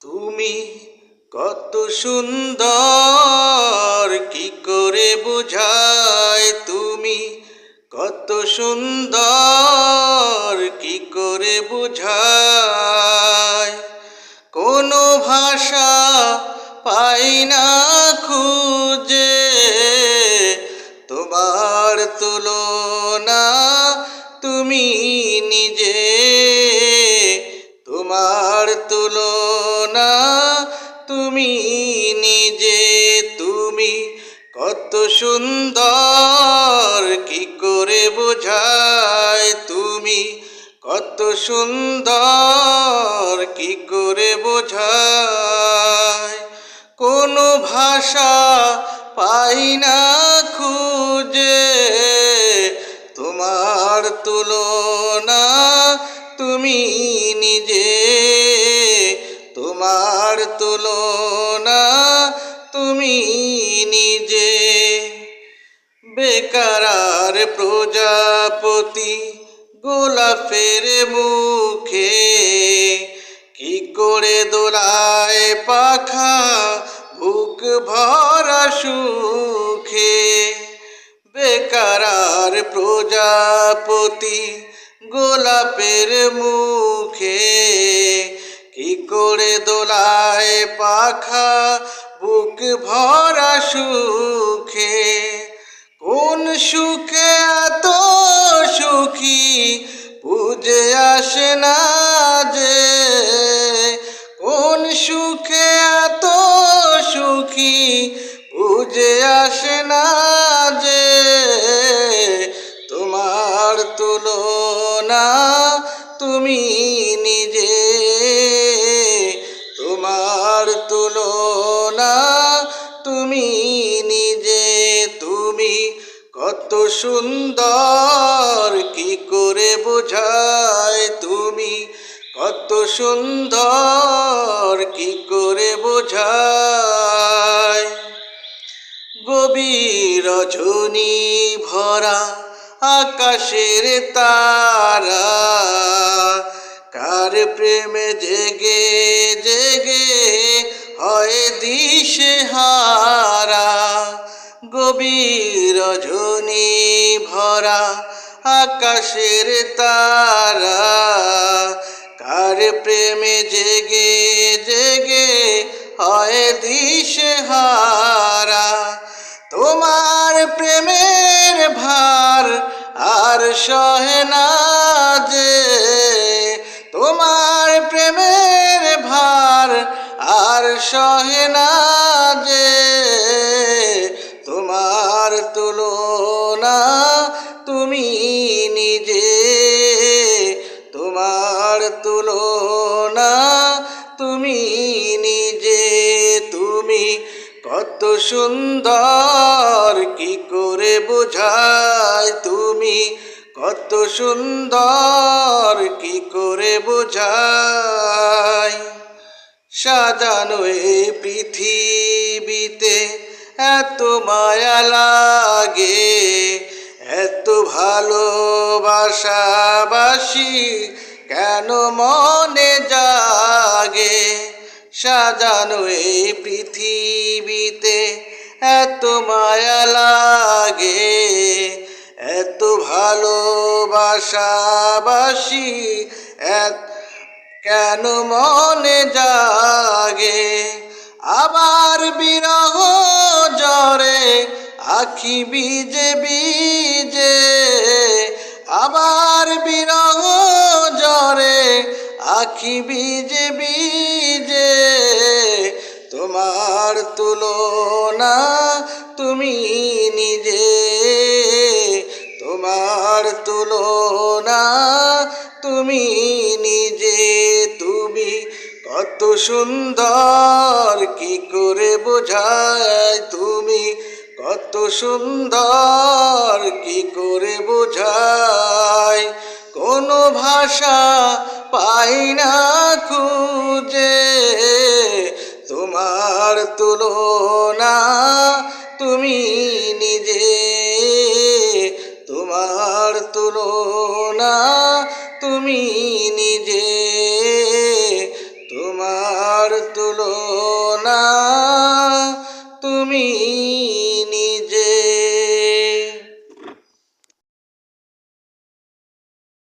তুমি কত সুন্দর, কি করে বোঝায় তুমি? কত সুন্দর, কি করে বোঝায় কোনো ভাষা পাই না। তোমার তুলনা, তুমি নিজে, তুমি কত সুন্দর, কি করে বোঝায় তুমি? কত সুন্দর, কি করে বোঝায়? কোনো ভাষা পাই না খুঁজে, তোমার তুলনা, তুমি নিজে তোমার তুলনা তুমি নিজে। বেকারার প্রজাপতি গোলাপের মুখে কি করে দোলায় পাখা বুক ভরা সুখে? বেকারার প্রজাপতি গোলাপের মুখে কি করে দোলায় পাখা বুক ভরা সুখে? কোন সুখে এত সুখী? বুঝে আসে না তুমি নিজে, তোমার তুলনা তুমি নিজে, তুমি কত সুন্দর, কি করে বোঝায় তুমি? কত সুন্দর, কি করে বোঝায়? গভীর রজনী ভরা আকাশের তারা প্রেমে জেগে জেগে হয় দিশে হারা। গভীর রজনী ভরা আকাশের তারা। কার প্রেমে জেগে জেগে হয় দিশে হারা। তোমার প্রেমের ভার আর সহে না যে তোমার প্রেমের ভার আর সহে না যে তোমার তুলনা তুমি নিজে। তোমার তুলনা তুমি নিজে। তুমি কত সুন্দর, কি করে বোঝায় তুমি? কত সুন্দর, কি করে বোঝায় সাজানো এই পৃথিবীতে এত মায়া লাগে, এত ভালোবাসাবাসি কেন মনে জাগে? সাজানো এই পৃথিবীতে এত মায়া লাগে এত ভালোবাসাবাসি এত কেন মনে জাগে? আবার বিরহ জরে আখি বিজে বিজে আবার বিরহ জরে আখি বিজে বিজে তোমার তুলনা তুমি সুন্দর, কি করে বোঝায় তুমি? কত সুন্দর, কি করে বোঝায়? কোনো ভাষা পাই না খুঁজে, তোমার তুলনা তুমি নিজে। তোমার তুলনা তুমি নিজে।